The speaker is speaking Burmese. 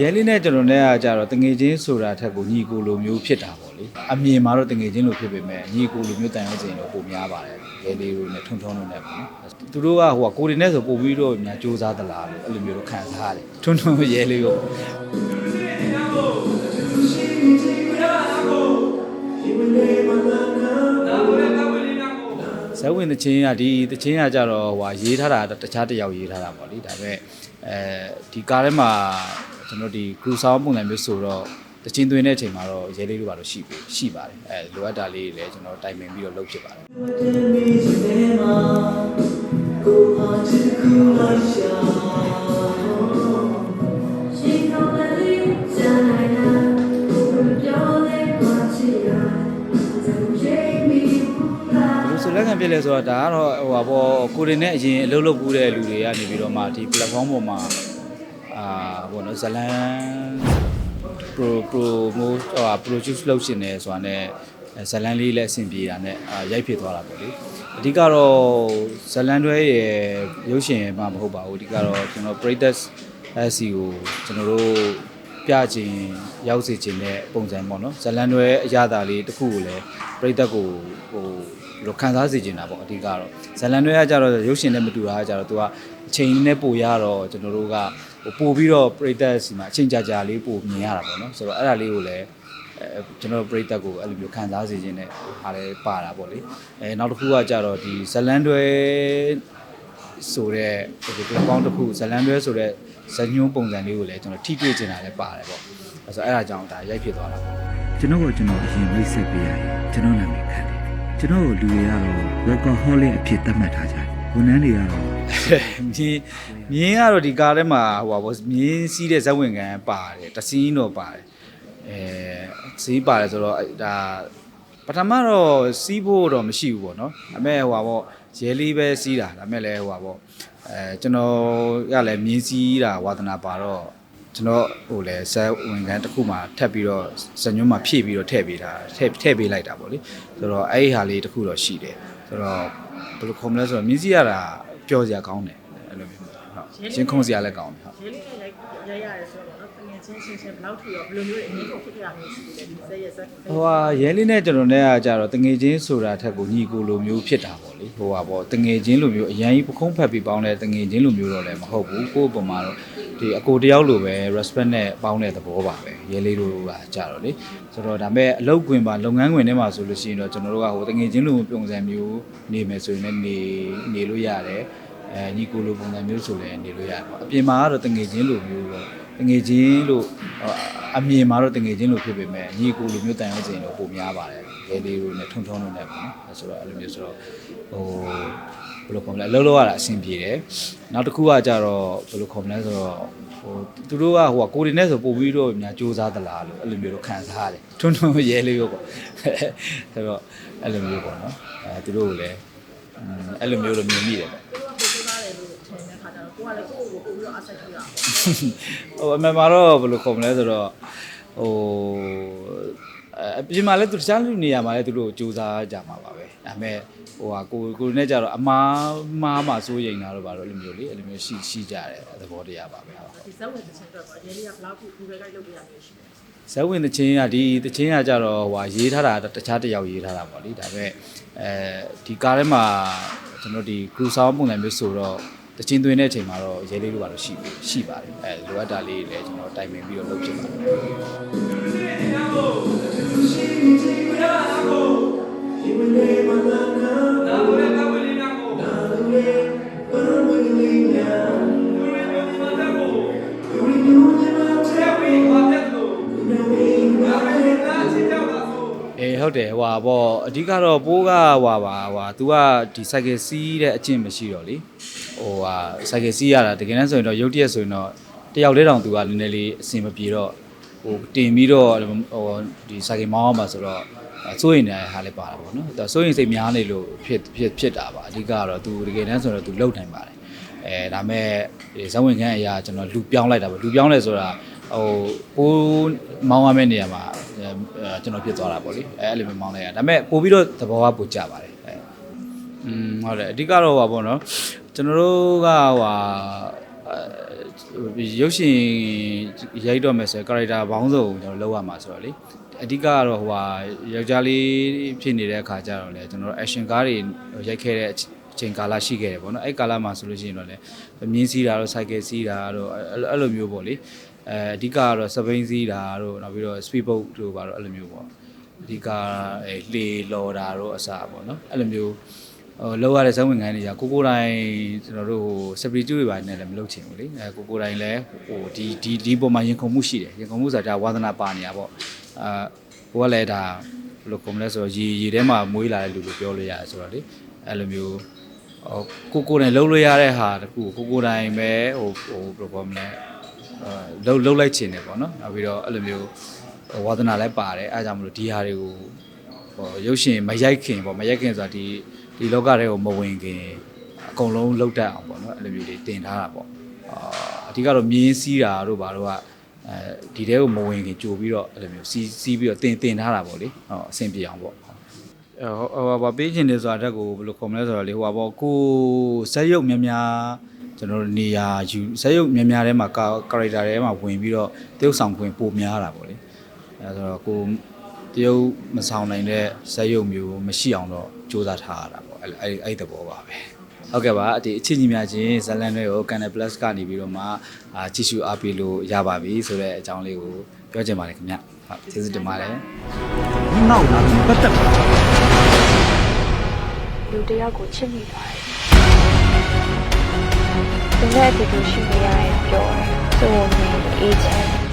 ရဲလေးနဲ့ကျွန်တော်နဲ့ကကြတော့တငယ်ချင်းဆိုတာထက်ကိုညီကိုလိုမျိုးဖြစ်တာပေါ့လေအမြင်မှာတော့တငယ်ချင်းလိုဖြစ်ပေမဲ့ညီကိုလိုမျိုးတန်ရုံးစင်တော့ပုံများပါတယ်ရဲလေးတို့နဲ့ထုံထုံတို့နဲ့ပေါ့နော်သူတို့ကဟိုကကိုရီနဲ့ဆိုပို့ပြီးတော့များစူးစမ်းသလားလို့အဲ့လိုမျိုးတော့ခံစားရတယ်ထုံထုံရဲလေးကိုဇက်ဝင်တချင်းကဒီတချင်းကကြတော့ဟိုရေးထားတာတခြားတစ်ယောက်ရေးထားတာပေါ့လေဒါပေမဲ့အဲဒီကားထဲမှာ ကျွန်တော်ဒီကူဆောင်ပုံစံမျိုးဆိုတော့တချင်းသွင်းတဲ့အချိန်မှာတော့ရဲလေးတို့ပါလို့ရှိပြီရှိပါတယ်အဲလိုအပ်တာလေးတွေလည်းကျွန်တော်တိုင်ပင်ပြီးတော့လုပ်ဖြစ်ပါတယ်လက်ခံပြည့်လဲဆိုတော့ဒါကတော့ဟိုပါပေါ့ကိုရင်နဲ့အရင်အလုပ်လုပ်ကူးတဲ့လူတွေကနေပြီးတော့မှဒီ platform ပေါ်မှာ အာဘောနော်ဇလန် pro promote ဟို produce လုပ်ရှင်နေဆိုတာနဲ့ဇလန်လေးလည်းအဆင်ပြေတာနဲ့အာရိုက်ဖြစ်သွားတာပေါ့လေအဓိကတော့ဇလန်တွဲရဲ့ရုပ်ရှင်မှမဟုတ်ပါဘူးအဓိကတော့ကျွန်တော် Practice SC ကိုကျွန်တော်တို့ပြခြင်းရောက်စေခြင်းတဲ့ပုံစံပေါ့နော်ဇလန်တွဲအရသာလေးတစ်ခုကိုလည်းပြိသက်ကိုဟို ဘယ်လိုခံစားစေချင်တာပေါ့အဓိကတော့ဇလန်တွဲကကြတော့ရုပ်ရှင်နဲ့မတူတာကကြတော့သူကအချိန်နဲ့ပိုရတော့ကျွန်တော်တို့ကဟိုပို့ပြီးတော့ပြိသက်စီမှာအချိန်ကြာကြာလေးပို့မြင်ရတာပေါ့နော်ဆိုတော့အဲ့ဒါလေးကိုလည်းအဲကျွန်တော်ပြိသက်ကိုအဲ့လိုမျိုးခံစားစေခြင်းနဲ့ဟာလည်းပါတာပေါ့လေအဲနောက်တစ်ခုကကြတော့ဒီဇလန်တွဲဆိုတဲ့ဒီ platform တစ်ခုဇလန်တွဲဆိုတဲ့ဇညွန်းပုံစံလေးကိုလည်းကျွန်တော်ထိတွေ့ကျင်တာလည်းပါတယ်ပေါ့အဲဆိုအဲ့ဒါကြောင့်ဒါရိုက်ဖြစ်သွားတာပေါ့ကျွန်တော်ကကျွန်တော်အရင်မိတ်ဆက်ပေးရတယ်ကျွန်တော်နာမည်ခန့်တယ် ကျွန်တော်ကိုလူတွေကတော့ workaholic အဖြစ်သတ်မှတ်ထားကြတယ်ဝန်ထမ်းတွေကတော့မြင်းမြင်းကတော့ဒီကားထဲမှာဟိုပါဘောမြင်းစီးတဲ့ဇက်ဝင်ခံပါတယ်တစင်းတော့ပါတယ်အဲစီးပါတယ်ဆိုတော့အဲ့ဒါပထမတော့စီးဖို့တော့မရှိဘူးပေါ့နော်အမေဟိုပါဘောရဲလေးပဲစီးတာဒါပေမဲ့လည်းဟိုပါဘောအဲကျွန်တော်ကလည်းမြင်းစီးတာဝါသနာပါတော့ ကျွန်တော်ဟိုလေဇက်ဝင်ခံတစ်ခုမှထပ်ပြီးတော့ဇညွန်းမှာဖြည့်ပြီးတော့ထည့်ပေးတာထည့်ထည့်ပေးလိုက်တာပေါ့လေဆိုတော့အဲ့ဒီဟာလေးတစ်ခုတော့ရှိတယ်ဆိုတော့ဘယ်လိုခေါ်မလဲဆိုတော့မြင်းစီးရတာပျော်စရာကောင်းတယ်အဲ့လိုမျိုးဟုတ်ရင်ခုန်စရာလည်းကောင်းတယ်ဟုတ်ရဲလေးနဲ့ရိုက်ရိုက်ရတယ်ဆိုတော့နော်တကယ်ချင်းချင်းချင်းဘယ်လောက်ထူရောဘယ်လိုမျိုးအနည်းကိုဖြစ်ကြတာမျိုးရှိလဲဒီစက်ရဲ့စက်ဟိုဟာရဲလေးနဲ့ကျွန်တော်နဲ့ကကြတော့တငယ်ချင်းဆိုတာထက်ကိုညီကိုလိုမျိုးဖြစ်တာပေါ့လေဟိုဟာပေါ့တငယ်ချင်းလိုမျိုးအရင်ကြီးပခုံးဖက်ပြီးပေါင်းတဲ့တငယ်ချင်းလိုမျိုးတော့လည်းမဟုတ်ဘူးကိုယ့်အပေါ်မှာတော့ ဒီအကိုတယောက်လိုပဲ respect နဲ့ပေါင်းတဲ့သဘောပါပဲရဲလေးတို့ကကြတော့လေဆိုတော့ဒါပေမဲ့အလုပ်ခွင်ပါလုပ်ငန်းခွင်ထဲမှာဆိုလို့ရှိရင်တော့ကျွန်တော်တို့ကဟိုတငယ်ချင်းလိုပုံစံမျိုးနေမယ်ဆိုရင်လည်းနေနေလို့ရတယ်အဲညီကိုလိုပုံစံမျိုးဆိုလည်းနေလို့ရတယ်ပေါ့အပြင်မှာကတော့တငယ်ချင်းလိုမျိုးတော့တငယ်ချင်းလို့ အမြင်မှာတော့တငယ်ချင်းလိုဖြစ်ပေမဲ့ညီကိုလိုမျိုးတန်ရုံးစင်တော့ပုံများပါတယ်ရဲလေးတို့နဲ့ထုံထုံတို့နဲ့ပေါ့နော်အဲဆိုတော့အဲ့လိုမျိုးဆိုတော့ဟိုဘယ်လိုခေါ်မလဲအလုပ်လုပ်ရတာအဆင်ပြေတယ်နောက်တစ်ခုကကြတော့ဘယ်လိုခေါ်မလဲဆိုတော့ဟိုသူတို့ကဟိုကကိုရီနဲ့ဆိုပို့ပြီးတော့များစူးစမ်းသလားလို့အဲ့လိုမျိုးတော့ခံစားရတယ်ထုံထုံရဲလေးရောပေါ့ဆိုတော့အဲ့လိုမျိုးပေါ့နော်အဲသူတို့ကိုလည်းအဲ့လိုမျိုးတော့မြင်မိတယ်ပေါ့ ကိုကကိုကိုသားတယ်လို့ထင်တဲ့ခါကျတော့ကိုကလည်းကိုယ့်ကိုယ်ကိုပို့ပြီးတော့အဆက်ထူတာပေါ့ဟိုအမှန်မှာတော့ဘယ်လိုခေါ်မလဲဆိုတော့ဟိုအပြင်မှာလည်းသူတခြားလူနေရာမှာလည်းသူတို့စူးစမ်းကြမှာပါပဲဒါပေမဲ့ဟိုဟာကိုကိုနဲ့ကြတော့အမားမားမှစိုးရိမ်တာတော့ဗါတော့အဲ့လိုမျိုးလေအဲ့လိုမျိုးရှိရှိကြတယ်သဘောတရားပါပဲဟုတ်ဒီစက်ဝင်တဲ့ချင်းတော့ရဲလေးကဘလောက်ခုဒီဘက်ကလုပ်ပြရမျိုးရှိလဲဇက်ဝင်တချင်းကဒီတချင်းကကြတော့ဟိုဟာရေးထားတာတခြားတစ်ယောက်ရေးထားတာပေါ့လေဒါပေမဲ့အဲဒီကားထဲမှာကျွန်တော်ဒီ crew sound ပုံစံမျိုးဆိုတော့ တချင်းသွင်းတဲ့အချိန်မှာတော့ရဲလေးတို့ပါတော့ရှိပြီရှိပါတယ်အဲလိုအပ်တာလေးတွေလည်းကျွန်တော်တိုင်ပင်ပြီးတော့လုပ်ဖြစ်ပါတယ် ဟုတ်တယ်ဟွာပေါ့အဓိကတော့ပိုးကဟွာပါဟွာ तू ကဒီ cycle စီးတဲ့အကျင့်မရှိတော့လေဟိုဟာ cycle စီးရတာတကယ်တမ်းဆိုရင်တော့ရုပ်တရက်ဆိုရင်တော့တယောက်လေးတောင် तू ကနည်းနည်းလေးအဆင်မပြေတော့ဟိုတင်ပြီးတော့ဟိုဒီ cycle မောင်းအောင်ပါဆိုတော့စိုးရင်လည်းဟာလည်းပါတာပေါ့နော်ဒါစိုးရင်စိတ်များနေလို့ဖြစ်ဖြစ်ဖြစ်တာပါအဓိကတော့ तू တကယ်တမ်းဆိုတော့ तू လှုပ်နိုင်ပါတယ်အဲဒါမဲ့ဒီဇဝင်ခန်းအရာကျွန်တော်လူပြောင်းလိုက်တာပေါ့လူပြောင်းလဲဆိုတာဟိုပိုးမောင်းရမယ့်နေရာမှာအဲ ကျွန်တော်ဖြစ်သွားတာပေါ့လေအဲအဲ့လိုမျိုးမောင်းလိုက်ရဒါပေမဲ့ပို့ပြီးတော့သဘောကပိုကျပါတယ်အဲอืมဟုတ်တယ်အဓိကတော့ဟာပေါ့နော်ကျွန်တော်တို့ကဟာအဲရုပ်ရှင်ရိုက်တော့မယ်ဆိုရင် character ဘောင်းစုံကျွန်တော်လောက်ရမှာဆိုတော့လေအဓိကကတော့ဟိုဟာယောက်ျားလေးဖြစ်နေတဲ့အခါကျတော့လေကျွန်တော်တို့ action ကားတွေရိုက်ခဲ့တဲ့အချိန်ကာလရှိခဲ့တယ်ပေါ့နော်အဲ့ကာလမှာဆိုလို့ရှိရင်တော့လေမြင်းစီးတာတို့ cycle စီးတာတို့အဲ့အဲ့လိုမျိုးပေါ့လေ အဲအဓိကကတော့စပိန်စီးတာတို့နောက်ပြီးတော့ speed boat တို့ပါတော့အဲ့လိုမျိုးပေါ့အဓိကအဲလေလော်တာတို့အစားပေါ့နော်အဲ့လိုမျိုးဟိုလောက်ရတဲ့ဇဝင်ခိုင်းတွေကကိုကိုတိုင်းကျွန်တော်တို့ဟိုစပရီကျူတွေပါနဲ့လည်းမလုပ်ချင်ဘူးလေအဲကိုကိုတိုင်းလည်းဟိုဒီဒီဒီပုံမှာရင်ခုန်မှုရှိတယ်ရင်ခုန်မှုဆိုတာဒါဝါသနာပါနေတာပေါ့အာကိုကလည်းဒါဘယ်လိုခုန်မလဲဆိုတော့ရေရေထဲမှာမွေးလာတဲ့လူလို့ပြောလို့ရတယ်ဆိုတော့လေအဲ့လိုမျိုးဟိုကိုကိုတိုင်းလှုပ်လို့ရတဲ့ဟာတခုကိုကိုတိုင်းပဲဟိုဟိုဘယ်လိုပြောမလဲအာလှုပ်လှုပ်လိုက်ချင်တယ်ပေါ့နော်နောက်ပြီးတော့အဲ့လိုမျိုးဟိုဝါသနာလည်းပါတယ်အဲဒါကြောင့်မလို့ဒီဟာတွေကိုဟိုရုပ်ရှင်မရိုက်ခင်ပေါ့မရိုက်ခင်ဆိုတာဒီဒီလောကထဲကိုမဝင်ခင်အကုန်လုံးလောက်တတ်အောင်ပေါ့နော်အဲ့လိုမျိုးတွေတင်ထားတာပေါ့အာအဓိကတော့မြင်းစီးတာတို့ဘာတို့ကအဲဒီတဲကိုမဝင်ခင်ကြိုပြီးတော့အဲ့လိုမျိုးစီးစီးပြီးတော့တင်တင်ထားတာပေါ့လေဟောအဆင်ပြေအောင်ပေါ့ဟိုဟိုဘာပေးချင်တယ်ဆိုတာတက်ကိုဘယ်လိုခေါ်မလဲဆိုတော့လေဟိုပါပေါ့ကိုဇက်ရုပ်များများ ကျွန်တော်တို့နေရာယူဇက်ရုပ်များများထဲမှာကာရက်တာထဲမှာဝင်ပြီးတော့တရုပ်ဆောင်ခွင့်ပိုများတာပေါ့လေအဲဆိုတော့ကိုတရုတ်မဆောင်နိုင်တဲ့ဇက်ရုပ်မျိုးမရှိအောင်တော့စူးစမ်းထားရတာပေါ့အဲ့အဲ့အဲ့ဒီသဘောပါပဲဟုတ်ကဲ့ပါဒီအချင်းကြီးများချင်းဇလန်တွေကို Canal Plus ကနေပြီးတော့မှအာကြည့်ရှုအားပေးလို့ရပါပြီဆိုတဲ့အကြောင်းလေးကိုပြောချင်ပါတယ်ခင်ဗျဟုတ်ကျေးဇူးတင်ပါတယ်နောက်လာပြီးပတ်သက်ပါလူတစ်ယောက်ကိုချစ်မိသွားတယ်။ သူနဲ့အတူတူရှိနေရရင်ပြောတယ်။သူ့ကိုမြင်အေးချမ်း